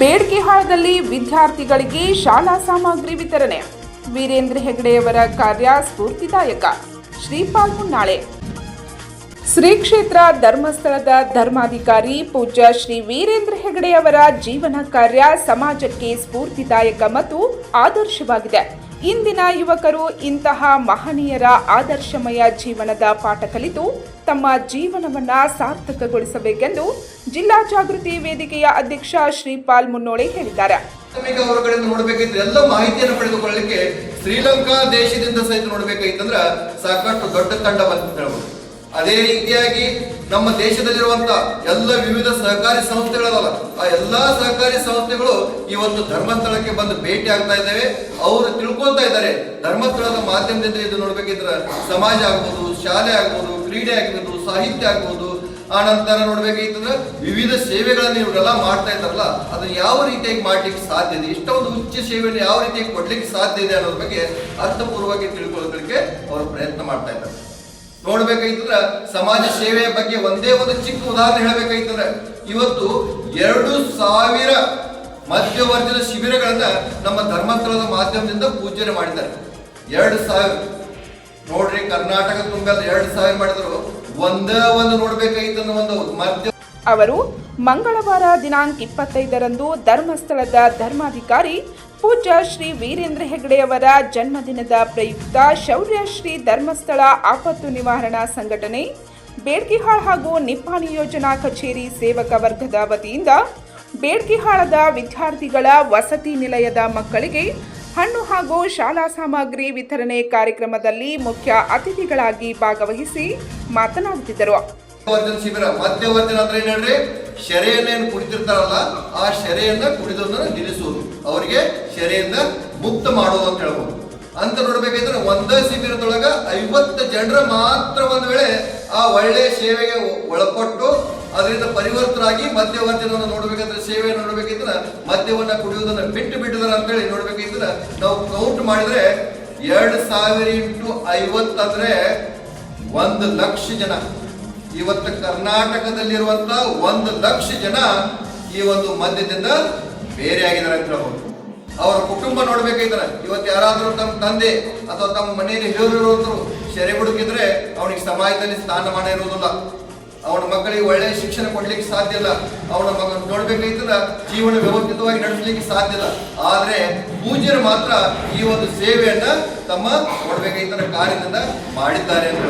ಬೇಡ್ಕಿಹಾಳದಲ್ಲಿ ವಿದ್ಯಾರ್ಥಿಗಳಿಗೆ ಶಾಲಾ ಸಾಮಗ್ರಿ ವಿತರಣೆ. ವೀರೇಂದ್ರ ಹೆಗಡೆಯವರ ಕಾರ್ಯ ಸ್ಫೂರ್ತಿದಾಯಕ. ಶ್ರೀಪಾಲ್ ಮುನ್ನಾಳೆ ಶ್ರೀ ಕ್ಷೇತ್ರ ಧರ್ಮಸ್ಥಳದ ಧರ್ಮಾಧಿಕಾರಿ ಪೂಜ್ಯ ಶ್ರೀ ವೀರೇಂದ್ರ ಹೆಗಡೆಯವರ ಜೀವನ ಕಾರ್ಯ ಸಮಾಜಕ್ಕೆ ಸ್ಫೂರ್ತಿದಾಯಕ ಮತ್ತು ಆದರ್ಶವಾಗಿದೆ. ಇಂದಿನ ಯುವಕರು ಇಂತಹ ಮಹನೀಯರ ಆದರ್ಶಮಯ ಜೀವನದ ಪಾಠ ಕಲಿತು ತಮ್ಮ ಜೀವನವನ್ನ ಸಾರ್ಥಕಗೊಳಿಸಬೇಕೆಂದು ಜಿಲ್ಲಾ ಜಾಗೃತಿ ವೇದಿಕೆಯ ಅಧ್ಯಕ್ಷ ಶ್ರೀಪಾಲ್ ಮುನ್ನೋಳೆ ಹೇಳಿದ್ದಾರೆ. ಎಲ್ಲ ಮಾಹಿತಿಯನ್ನು ಪಡೆದುಕೊಳ್ಳಲಿಕ್ಕೆ ಶ್ರೀಲಂಕಾ ದೇಶದಿಂದ ಸಹಿತ ನೋಡ್ಬೇಕಾಗಿತ್ತಂದ್ರ ಸಾಕಷ್ಟು ದೊಡ್ಡ ತಂಡ ಬಂತ ಅದೇ ರೀತಿಯಾಗಿ ನಮ್ಮ ದೇಶದಲ್ಲಿರುವಂತ ಎಲ್ಲ ವಿವಿಧ ಸಹಕಾರಿ ಸಂಸ್ಥೆಗಳಲ್ಲ ಆ ಎಲ್ಲಾ ಸಹಕಾರಿ ಸಂಸ್ಥೆಗಳು ಇವತ್ತು ಧರ್ಮಸ್ಥಳಕ್ಕೆ ಬಂದು ಭೇಟಿ ಆಗ್ತಾ ಇದ್ದಾವೆ. ಅವರು ತಿಳ್ಕೊಳ್ತಾ ಇದ್ದಾರೆ. ಧರ್ಮಸ್ಥಳದ ಮಾಧ್ಯಮದಿಂದ ಇದು ನೋಡ್ಬೇಕಿದ್ರೆ ಸಮಾಜ ಆಗ್ಬೋದು, ಶಾಲೆ ಆಗ್ಬೋದು, ಕ್ರೀಡೆ ಆಗ್ಬೋದು, ಸಾಹಿತ್ಯ ಆಗ್ಬೋದು. ಆ ನಂತರ ನೋಡ್ಬೇಕಾಗಿತ್ತಂದ್ರೆ ವಿವಿಧ ಸೇವೆಗಳನ್ನು ಇವರೆಲ್ಲ ಮಾಡ್ತಾ ಇದ್ದಾರಲ್ಲ, ಅದನ್ನ ಯಾವ ರೀತಿಯಾಗಿ ಮಾಡ್ಲಿಕ್ಕೆ ಸಾಧ್ಯ ಇದೆ, ಇಷ್ಟೊಂದು ಉಚ್ಚ ಸೇವೆಯನ್ನು ಯಾವ ರೀತಿಯಾಗಿ ಕೊಡ್ಲಿಕ್ಕೆ ಸಾಧ್ಯ ಇದೆ ಅನ್ನೋದ್ರ ಬಗ್ಗೆ ಅರ್ಥಪೂರ್ವವಾಗಿ ತಿಳ್ಕೊಳ್ಳೋದಕ್ಕೆ ಅವರು ಪ್ರಯತ್ನ ಮಾಡ್ತಾ ಇದ್ದಾರೆ. ನೋಡ್ಬೇಕಾಗಿತ್ತಂದ್ರೆ ಸಮಾಜ ಸೇವೆಯ ಬಗ್ಗೆ ಒಂದೇ ಒಂದು ಚಿಕ್ಕ ಉದಾಹರಣೆ ಹೇಳ್ಬೇಕಾಯ್ತಂದ್ರ ಇವತ್ತು ಎರಡು ಸಾವಿರ ಮಧ್ಯವರ್ಜನ ಶಿಬಿರಗಳನ್ನ ನಮ್ಮ ಧರ್ಮಸ್ಥಳದ ಮಾಧ್ಯಮದಿಂದ ಪೂಜನೆ ಮಾಡಿದ್ದಾರೆ. ಎರಡು ಸಾವಿರ. ನೋಡ್ರಿ ಕರ್ನಾಟಕ ತುಂಬೆಲ್ಲ ಎರಡು ಸಾವಿರ ಮಾಡಿದ್ರು. ಒಂದೇ ಒಂದು ನೋಡ್ಬೇಕಾಯ್ತಂದ್ರೆ ಒಂದು ಮಧ್ಯ ಅವರು ಮಂಗಳವಾರ ದಿನಾಂಕ ಇಪ್ಪತ್ತೈದರಂದು ಧರ್ಮಸ್ಥಳದ ಧರ್ಮಾಧಿಕಾರಿ ಪೂಜ್ಯ ಶ್ರೀ ವೀರೇಂದ್ರ ಹೆಗಡೆಯವರ ಜನ್ಮದಿನದ ಪ್ರಯುಕ್ತ ಶೌರ್ಯ ಶ್ರೀ ಧರ್ಮಸ್ಥಳ ಆಪತ್ತು ನಿವಾರಣಾ ಸಂಘಟನೆ ಬೇಡ್ಕಿಹಾಳ್ ಹಾಗೂ ನಿಪ್ಪಾಣಿ ಯೋಜನಾ ಕಚೇರಿ ಸೇವಕ ವರ್ಗದ ವತಿಯಿಂದ ಬೇಡ್ಕಿಹಾಳದ ವಿದ್ಯಾರ್ಥಿಗಳ ವಸತಿ ನಿಲಯದ ಮಕ್ಕಳಿಗೆ ಹಣ್ಣು ಹಾಗೂ ಶಾಲಾ ಸಾಮಗ್ರಿ ವಿತರಣೆ ಕಾರ್ಯಕ್ರಮದಲ್ಲಿ ಮುಖ್ಯ ಅತಿಥಿಗಳಾಗಿ ಭಾಗವಹಿಸಿ ಮಾತನಾಡುತ್ತಿದ್ದರು. ಆ ಶರೆಯನ್ನ ಅವರಿಗೆ ಶೆರೆಯಿಂದ ಮುಕ್ತ ಮಾಡೋದು ಅಂತ ಹೇಳ್ಬೋದು. ಅಂತ ನೋಡ್ಬೇಕಾದ್ರೆ ಒಂದೇ ಶಿಬಿರದೊಳಗ ಐವತ್ತು ಜನರ ಮಾತ್ರ ಒಂದ್ ವೇಳೆ ಆ ಒಳ್ಳೆ ಸೇವೆಗೆ ಒಳಪಟ್ಟು ಅದರಿಂದ ಪರಿವರ್ತರಾಗಿ ಮಧ್ಯವರ್ಜನವನ್ನು ನೋಡ್ಬೇಕಂದ್ರೆ ಸೇವೆ ನೋಡ್ಬೇಕಿದ್ರೆ ಮದ್ಯವನ್ನ ಕುಡಿಯೋದನ್ನ ಬಿಟ್ಟು ಬಿಟ್ಟಿದಾರ ಅಂತೇಳಿ ನೋಡ್ಬೇಕಿದ್ರೆ ನಾವು ಕೌಂಟ್ ಮಾಡಿದ್ರೆ ಎರಡ್ ಸಾವಿರ ಇಂಟು ಐವತ್ತಂದ್ರೆ ಒಂದು ಲಕ್ಷ ಜನ. ಇವತ್ತು ಕರ್ನಾಟಕದಲ್ಲಿರುವಂತ ಒಂದು ಲಕ್ಷ ಜನ ಈ ಒಂದು ಮದ್ಯದಿಂದ ಬೇರೆ ಆಗಿದ್ದಾರೆ ಅಂತ ಹೇಳ್ಬೋದು. ಅವರ ಕುಟುಂಬ ನೋಡ್ಬೇಕಿದ್ರೆ ಇವತ್ತು ಯಾರಾದರೂ ತಮ್ಮ ತಂದೆ ಅಥವಾ ತಮ್ಮ ಮನೆಯಲ್ಲಿ ಹಿರಿಯರು ಸೆರೆ ಹುಡುಕಿದ್ರೆ ಅವನಿಗೆ ಸಮಾಜದಲ್ಲಿ ಸ್ಥಾನಮಾನ ಇರುವುದಿಲ್ಲ. ಅವನ ಮಕ್ಕಳಿಗೆ ಒಳ್ಳೆಯ ಶಿಕ್ಷಣ ಕೊಡ್ಲಿಕ್ಕೆ ಸಾಧ್ಯ ಇಲ್ಲ. ಅವನ ಮಗ ನೋಡ್ಬೇಕಾಯ್ತದ ಜೀವನ ವ್ಯವಸ್ಥಿತವಾಗಿ ನಡೆಸಲಿಕ್ಕೆ ಸಾಧ್ಯ ಇಲ್ಲ. ಆದ್ರೆ ಪೂಜ್ಯರು ಮಾತ್ರ ಈ ಒಂದು ಸೇವೆಯನ್ನ ತಮ್ಮ ನೋಡ್ಬೇಕಾಯ್ತರ ಕಾರ್ಯದಿಂದ ಮಾಡಿದ್ದಾರೆ ಅಂತ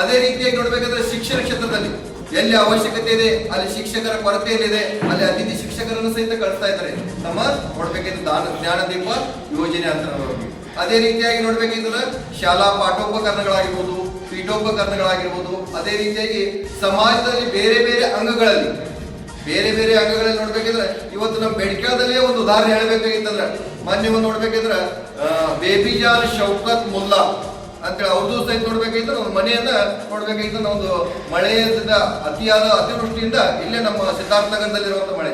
ಅದೇ ರೀತಿಯಾಗಿ ನೋಡ್ಬೇಕಾದ್ರೆ ಶಿಕ್ಷಣ ಕ್ಷೇತ್ರದಲ್ಲಿ ಎಲ್ಲಿ ಅವಶ್ಯಕತೆ ಇದೆ, ಅಲ್ಲಿ ಶಿಕ್ಷಕರ ಕೊರತೆ ಎಲ್ಲಿದೆ ಅಲ್ಲಿ ಅತಿಥಿ ಶಿಕ್ಷಕರನ್ನು ಸಹಿತ ಕಳಿಸ್ತಾ ಇದ್ದಾರೆ ನಮ್ಮ ನೋಡ್ಬೇಕಿದ್ರೆ ದಾನ ಜ್ಞಾನದೀಪ ಯೋಜನೆ ಅಂತ ನೋಡ್ಬೇಕು. ಅದೇ ರೀತಿಯಾಗಿ ನೋಡ್ಬೇಕಿದ್ರೆ ಶಾಲಾ ಪಾಠೋಪಕರಣಗಳಾಗಿರ್ಬೋದು, ಪೀಠೋಪಕರಣಗಳಾಗಿರ್ಬೋದು, ಅದೇ ರೀತಿಯಾಗಿ ಸಮಾಜದಲ್ಲಿ ಬೇರೆ ಬೇರೆ ಅಂಗಗಳಲ್ಲಿ, ಬೇರೆ ಬೇರೆ ಅಂಗಗಳಲ್ಲಿ ನೋಡ್ಬೇಕಿದ್ರೆ ಇವತ್ತು ನಮ್ಮ ಬೆಡ್ಕಾದಲ್ಲೇ ಒಂದು ಉದಾಹರಣೆ ಹೇಳ್ಬೇಕಾಗಿತ್ತಂದ್ರೆ, ಮೊನ್ನೆ ಒಂದು ನೋಡ್ಬೇಕಿದ್ರೆ ಬೇಬಿಜಾನ್ ಶೌಕತ್ ಮುಲ್ಲಾ ಅಂತೇಳಿ ಅವ್ರದ್ದು ಸಹಿತ ನೋಡ್ಬೇಕಾಯ್ತು ನಮ್ಮ ಮನೆಯನ್ನ ನೋಡ್ಬೇಕಾಯ್ತು ಒಂದು ಮಳೆಯಿಂದ ಅತಿಯಾದ ಅತಿವೃಷ್ಟಿಯಿಂದ ಇಲ್ಲೇ ನಮ್ಮ ಸಿದ್ಧಾರ್ಥ ನಗರದಲ್ಲಿರುವಂತ ಮಳೆ.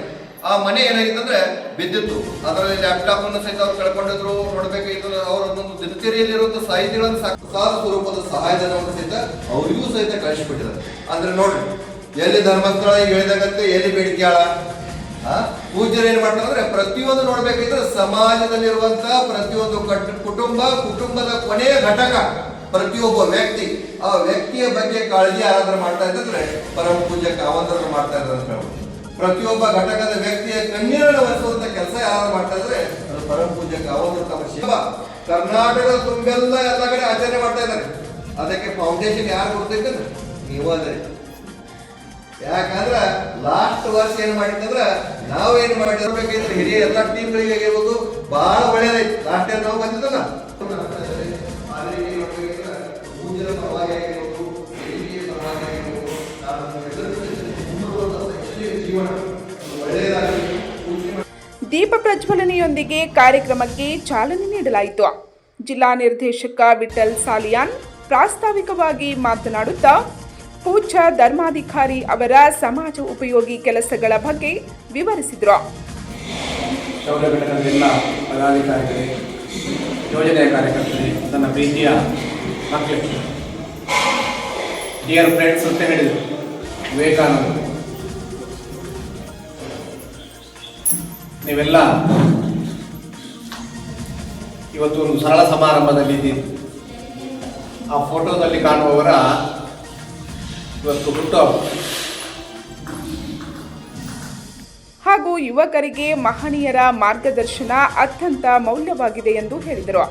ಆ ಮನೆ ಏನಾಗಿತ್ತು ಅಂದ್ರೆ ಬಿದ್ದಿತ್ತು. ಅದರಲ್ಲಿ ಲ್ಯಾಪ್ಟಾಪ್ ಅನ್ನು ಸಹಿತ ಅವ್ರು ಕಳ್ಕೊಂಡಿದ್ರು ನೋಡ್ಬೇಕಾಯ್ತು ಅವ್ರ ಒಂದು ದಿನಚರಿಯಲ್ಲಿರುವಂತ ಸಾಹಿತಿಗಳನ್ನು ಸಾಕು, ಸಾಲ ಸ್ವರೂಪದ ಸಹಾಯಧನವನ್ನು ಸಹಿತ ಅವರಿಗೂ ಸಹಿತ ಕಳಿಸಿಬಿಟ್ಟಿದ್ದಾರೆ. ಅಂದ್ರೆ ನೋಡ್ರಿ, ಎಲ್ಲಿ ಧರ್ಮಸ್ಥಳ ಹೇಳಿದಾಗತ್ತೆ ಹೇಳಿದಾಗಂತೆ ಎಲ್ಲಿ ಬೇಡಿಕೆಯಾಳ? ಪೂಜ್ಯರು ಏನ್ ಮಾಡ್ತಾರೆ ಪ್ರತಿಯೊಂದು ನೋಡ್ಬೇಕಿದ್ರೆ ಸಮಾಜದಲ್ಲಿರುವಂತಹ ಪ್ರತಿಯೊಂದು ಕಟ್, ಕುಟುಂಬ, ಕುಟುಂಬದ ಕೊನೆಯ ಘಟಕ ಪ್ರತಿಯೊಬ್ಬ ವ್ಯಕ್ತಿ. ಆ ವ್ಯಕ್ತಿಯ ಬಗ್ಗೆ ಕಾಳಜಿ ಯಾರಾದ್ರೂ ಮಾಡ್ತಾ ಇದ್ರೆ ಪರಮ ಪೂಜ್ಯ ಕಾವಂತರನ್ನು ಮಾಡ್ತಾ ಇದ್ದಾರೆ. ಪ್ರತಿಯೊಬ್ಬ ಘಟಕದ ವ್ಯಕ್ತಿಯ ಕಣ್ಣೀರನ್ನು ಒರೆಸುವಂತ ಕೆಲಸ ಯಾರು ಮಾಡ್ತಾ ಇದ್ರೆ ಅದು ಪರಮ ಪೂಜ್ಯ ಕಾವಂತರು ಶಿವ ಕರ್ನಾಟಕದ ತುಂಬೆಲ್ಲ ಎಲ್ಲ ಕಡೆ ಆಚರಣೆ ಮಾಡ್ತಾ ಇದ್ದಾರೆ. ಅದಕ್ಕೆ ಫೌಂಡೇಶನ್ ಯಾರು ಕೊಡ್ತಿದ್ದಾರೆ? ನೀವು ಯಾಕಂದ್ರ ಲಾಸ್ಟ್ ವರ್ಷ ಏನ್ ಮಾಡಿತ್ತಂದ್ರ ನಾವ್ ಮಾಡಿರ್ಬೇಕಂದ್ರೆ ಹಿರಿಯ ಎಲ್ಲಾ ಟೀಮ್ಗಳಿಗೆ ಆಗಿರ್ಬೋದು ಬಹಳ ಒಳ್ಳೇದಾಯ್ತು. ಲಾಸ್ಟ್ ಟೈಮ್ ನಾವು ಬಂದಿದ್ದಲ್ಲ. ದೀಪ ಪ್ರಜ್ವಲನೆಯೊಂದಿಗೆ ಕಾರ್ಯಕ್ರಮಕ್ಕೆ ಚಾಲನೆ ನೀಡಲಾಯಿತು. ಜಿಲ್ಲಾ ನಿರ್ದೇಶಕ ವಿಠಲ್ ಸಾಲಿಯಾನ್ ಪ್ರಾಸ್ತಾವಿಕವಾಗಿ ಮಾತನಾಡುತ್ತಾ, ಪೂಜ್ಯ ಧರ್ಮಾಧಿಕಾರಿ ಅವರ ಸಮಾಜ ಉಪಯೋಗಿ ಕೆಲಸಗಳ ಬಗ್ಗೆ ವಿವರಿಸಿದರು. ಶೌರ್ಯ ಘಟಕದ ಎಲ್ಲ ಪದಾಧಿಕಾರಿಗಳೇ, ಯೋಜನೆಯ ಕಾರ್ಯಕರ್ತರೇ, ನನ್ನ ಪ್ರೀತಿಯ ಮಕ್ಕಳು. ಡಿಯರ್ ಫ್ರೆಂಡ್ಸ್ ಅಂತ ಹೇಳಿದರು. ವಿವೇಕಾನಂದ. ನೀವೆಲ್ಲ ಇವತ್ತು ಒಂದು ಸರಳ ಸಮಾರಂಭದಲ್ಲಿ ಇದ್ದೀರಿ. ಆ ಫೋಟೋದಲ್ಲಿ ಕಾಣುವವರ ಇವತ್ತು ಹುಟ್ಟುಹಬ್ಬ ಹಾಗೂ ಯುವಕರಿಗೆ ಮಹನೀಯರ ಮಾರ್ಗದರ್ಶನ ಅತ್ಯಂತ ಮೌಲ್ಯವಾಗಿದೆ ಎಂದು ಹೇಳಿದರು.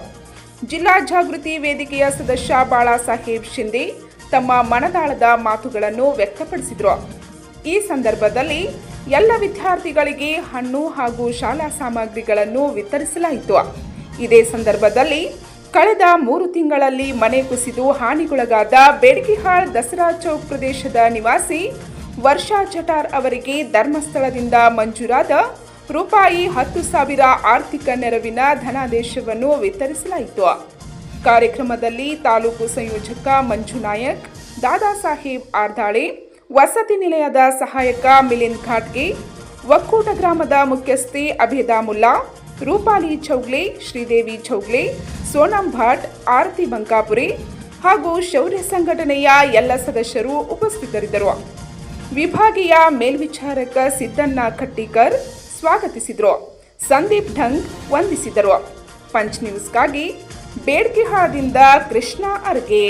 ಜಿಲ್ಲಾ ಜಾಗೃತಿ ವೇದಿಕೆಯ ಸದಸ್ಯ ಬಾಳಾಸಾಹೇಬ್ ಶಿಂದೆ ತಮ್ಮ ಮನದಾಳದ ಮಾತುಗಳನ್ನು ವ್ಯಕ್ತಪಡಿಸಿದರು. ಈ ಸಂದರ್ಭದಲ್ಲಿ ಎಲ್ಲ ವಿದ್ಯಾರ್ಥಿಗಳಿಗೆ ಹಣ್ಣು ಹಾಗೂ ಶಾಲಾ ಸಾಮಗ್ರಿಗಳನ್ನು ವಿತರಿಸಲಾಯಿತು. ಇದೇ ಸಂದರ್ಭದಲ್ಲಿ ಕಳೆದ ಮೂರು ತಿಂಗಳಲ್ಲಿ ಮನೆ ಕುಸಿದು ಹಾನಿಗೊಳಗಾದ ಬೇಡಿಕೆಹಾಳ್ ದಸರಾ ಚೌಕ್ ಪ್ರದೇಶದ ನಿವಾಸಿ ವರ್ಷಾ ಜಟಾರ್ ಅವರಿಗೆ ಧರ್ಮಸ್ಥಳದಿಂದ ಮಂಜೂರಾದ ರೂಪಾಯಿ ಹತ್ತು ಸಾವಿರ ಆರ್ಥಿಕ ನೆರವಿನ ಧನಾದೇಶವನ್ನು ವಿತರಿಸಲಾಯಿತು. ಕಾರ್ಯಕ್ರಮದಲ್ಲಿ ತಾಲೂಕು ಸಂಯೋಜಕ ಮಂಜುನಾಯಕ್ ದಾದಾ ಸಾಹೇಬ್ ಆರ್ದಾಳೆ, ವಸತಿ ನಿಲಯದ ಸಹಾಯಕ ಮಿಲಿಂದ್ ಘಾಟ್ಗೆ ಒಕ್ಕೂಟ ಗ್ರಾಮದ ಮುಖ್ಯಸ್ಥೆ ಅಭೇದಾ ಮುಲ್ಲಾ, ರೂಪಾಲಿ ಚೌಗ್ಲೆ, ಶ್ರೀದೇವಿ ಚೌಗ್ಲೆ, ಸೋನಂ ಭಾಟ್, ಆರತಿ ಬಂಕಾಪುರಿ ಹಾಗೂ ಶೌರ್ಯ ಸಂಘಟನೆಯ ಎಲ್ಲ ಸದಸ್ಯರು ಉಪಸ್ಥಿತರಿದ್ದರು. ವಿಭಾಗೀಯ ಮೇಲ್ವಿಚಾರಕ ಸಿದ್ದಣ್ಣ ಖಟ್ಟಿಕರ್ ಸ್ವಾಗತಿಸಿದರು. ಸಂದೀಪ್ ಢಂಗ್ ವಂದಿಸಿದರು. ಪಂಚ್ ನ್ಯೂಸ್ಗಾಗಿ ಬೇಡ್ಕಿಹಾಳದಿಂದ ಕೃಷ್ಣ ಅರ್ಗೆ